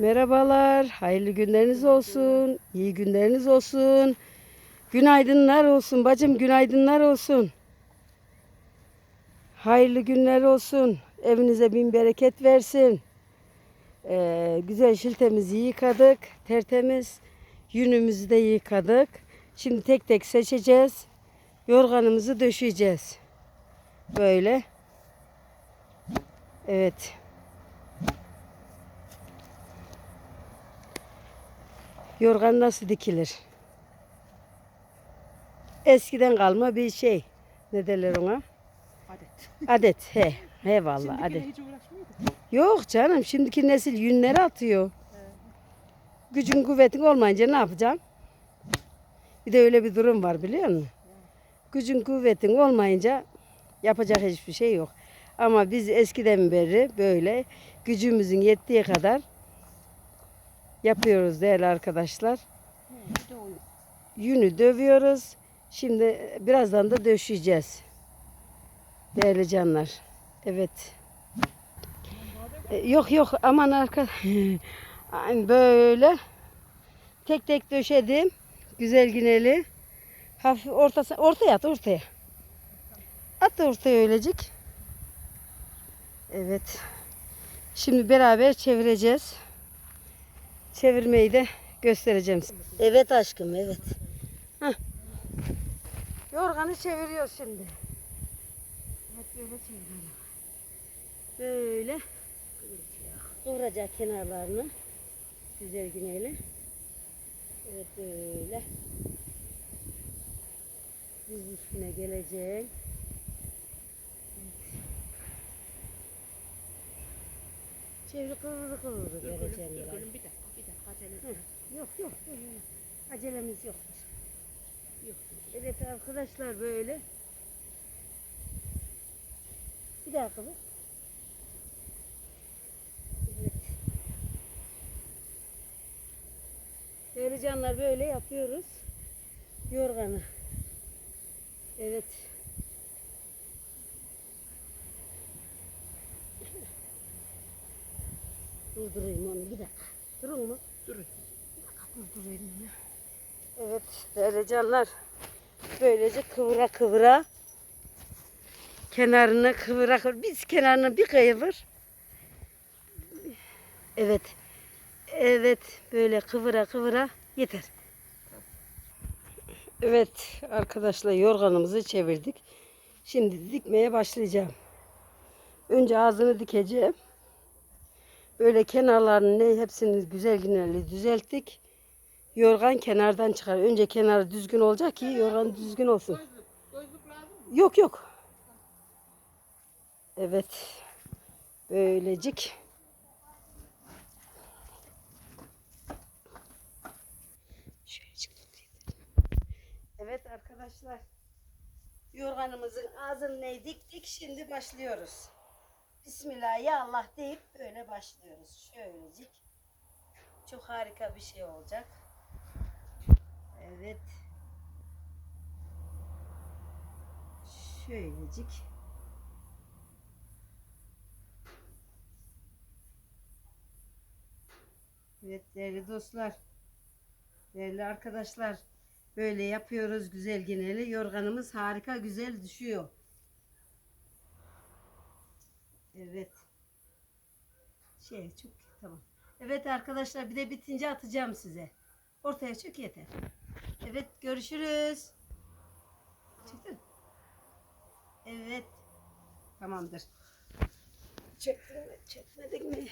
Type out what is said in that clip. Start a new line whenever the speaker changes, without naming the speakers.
Merhabalar, hayırlı günleriniz olsun, iyi günleriniz olsun. Günaydınlar olsun bacım, günaydınlar olsun. Hayırlı günler olsun, evinize bin bereket versin. Ee, güzel şiltemizi yıkadık, tertemiz. Yünümüzü de yıkadık. Şimdi tek tek seçeceğiz. Yorganımızı döşeyeceğiz. Böyle. Evet. Yorgan nasıl dikilir? Eskiden kalma bir şey. Ne derler ona?
Adet.
Adet. He. He vallahi adet.
hiç uğraşmıyor ki.
Yok canım şimdiki nesil yünleri atıyor. Gücün kuvvetin olmayınca ne yapacaksın? Bir de öyle bir durum var biliyor musun? Gücün kuvvetin olmayınca yapacak hiçbir şey yok. Ama biz eskiden beri böyle gücümüzün yettiği kadar yapıyoruz değerli arkadaşlar. Yünü dövüyoruz. Şimdi birazdan da döşeyeceğiz. Değerli canlar. Evet. E, Yok yok aman arka. Böyle. Tek tek döşedim. Güzel gineli. Hafif ortası, ortaya at ortaya. At da ortaya öylecik. Evet. Şimdi beraber çevireceğiz. Çevirmeyi de göstereceğim. size. Evet aşkım evet. Hah. Yorganı çeviriyoruz şimdi. Evet böyle çeviriyorum. Böyle kıvıracak kenarlarını güzel güneyle. Evet böyle. Diz üstüne gelecek. Çeviri kıvırı kıvırı vereceğim. biraz.
Dökülün bir dakika. Bir dakika acele etme.
Yok yok. Acelemiz yok. Yok. Evet arkadaşlar böyle. Bir daha kıvır. Evet. Değerli canlar böyle yapıyoruz. Yorganı. Evet. Durdurayım onu bir dakika. Durun mu?
Durun.
Durdurayım ya. Evet değerli. Böylece kıvıra kıvıra kenarını kıvıra kıvıra biz kenarını bir kıvır. Evet. Evet böyle kıvıra kıvıra yeter. Evet arkadaşlar yorganımızı çevirdik. Şimdi dikmeye başlayacağım. Önce ağzını dikeceğim. Böyle kenarlarını hepsini güzel güzel düzelttik. Yorgan kenardan çıkar. Önce kenarı düzgün olacak ki yorgan düzgün olsun. Yok yok. Evet. Böylecik. Evet arkadaşlar. Yorganımızın ağzını ne diktik. Şimdi başlıyoruz. Bismillah ya Allah deyip böyle başlıyoruz. Şöylecik. Çok harika bir şey olacak. Evet. Şöylecik. Evet değerli dostlar. Değerli arkadaşlar. Böyle yapıyoruz güzel geneli. Yorganımız harika güzel düşüyor. Evet. Şey çok tamam. Evet arkadaşlar bir de bitince atacağım size. Ortaya çök yeter. Evet görüşürüz. Çıktın. Evet. Tamamdır. Çektin mi? Çekmedik mi?